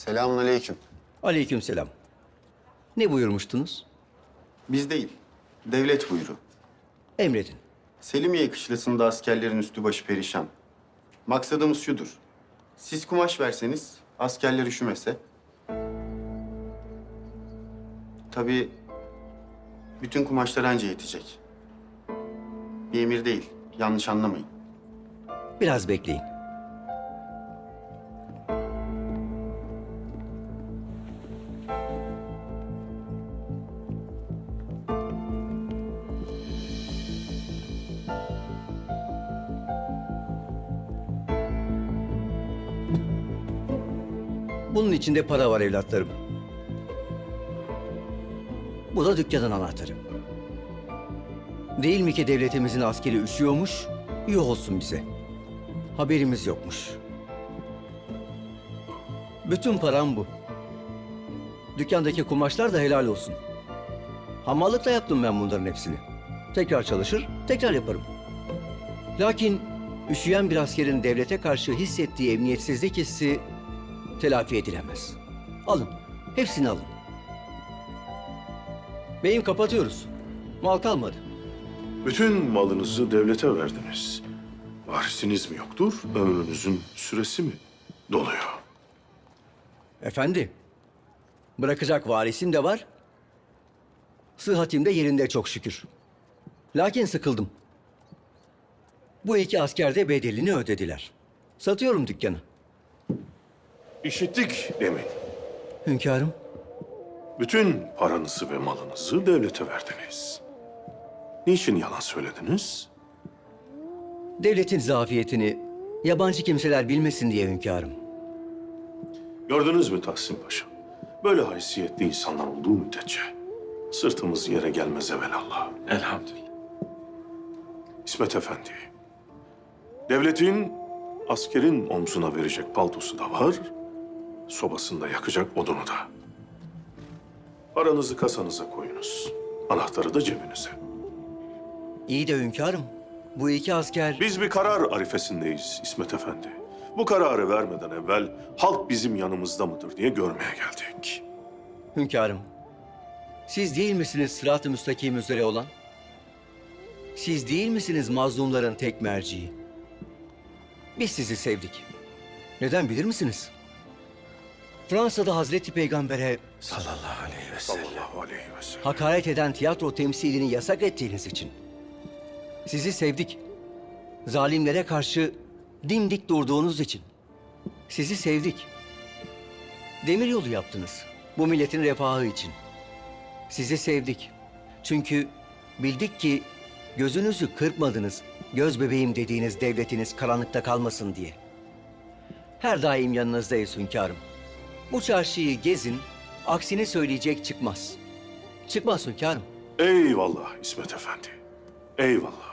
Selamun aleyküm. Aleykümselam. Ne buyurmuştunuz? Biz değil, devlet buyruğu. Emredin. Selimiye kışlasında askerlerin üstü başı perişan. Maksadımız şudur. Siz kumaş verseniz, askerler üşümese. Tabii bütün kumaşlar anca yetecek. Bir emir değil, yanlış anlamayın. Biraz bekleyin. Bunun içinde para var evlatlarım. Bu da dükkanın anahtarı. Değil mi ki devletimizin askeri üşüyormuş, iyi olsun bize. Haberimiz yokmuş. Bütün param bu. Dükkandaki kumaşlar da helal olsun. Hamallıkla yaptım ben bunların hepsini. Tekrar çalışır, tekrar yaparım. Lakin üşüyen bir askerin devlete karşı hissettiği emniyetsizlik hissi telafi edilemez. Alın, hepsini alın. Beyim kapatıyoruz. Mal kalmadı. Bütün malınızı devlete verdiniz. Varisiniz mi yoktur, ömrünüzün süresi mi doluyor? Efendi, bırakacak varisim de var. Sıhhatim de yerinde çok şükür. Lakin sıkıldım. Bu iki asker de bedelini ödediler. Satıyorum dükkanı. İşittik demin. Hünkârım, Bütün paranızı ve malınızı devlete verdiniz. Niçin yalan söylediniz? devletin zafiyetini yabancı kimseler bilmesin diye hünkârım. Gördünüz mü Tahsin Paşa? Böyle haysiyetli insanlar olduğu müddetçe sırtımız yere gelmez evelallah. Elhamdülillah. İsmet Efendi, devletin askerin omzuna verecek paltosu da var, sobasında yakacak odunu da. Paranızı kasanıza koyunuz, anahtarı da cebinize. İyi de hünkârım, bu iki asker... Biz bir karar arifesindeyiz İsmet Efendi. Bu kararı vermeden evvel halk bizim yanımızda mıdır diye görmeye geldik. Hünkârım, siz değil misiniz sırat-ı müstakim üzere olan? Siz değil misiniz mazlumların tek merciği? Biz sizi sevdik. Neden bilir misiniz? Fransa'da Hazreti Peygamber'e Sallallahu aleyhi ve sellem. Sallallahu aleyhi ve sellem. hakaret eden tiyatro temsilini yasak ettiğiniz için. Sizi sevdik. Zalimlere karşı dimdik durduğunuz için. Sizi sevdik. Demiryolu yaptınız. Bu milletin refahı için. Sizi sevdik. Çünkü bildik ki gözünüzü kırpmadınız. Göz bebeğim dediğiniz devletiniz karanlıkta kalmasın diye. Her daim yanınızdayız hünkârım. Bu çarşıyı gezin, aksini söyleyecek çıkmaz. Çıkmaz hünkârım. Eyvallah İsmet Efendi. Eyvallah.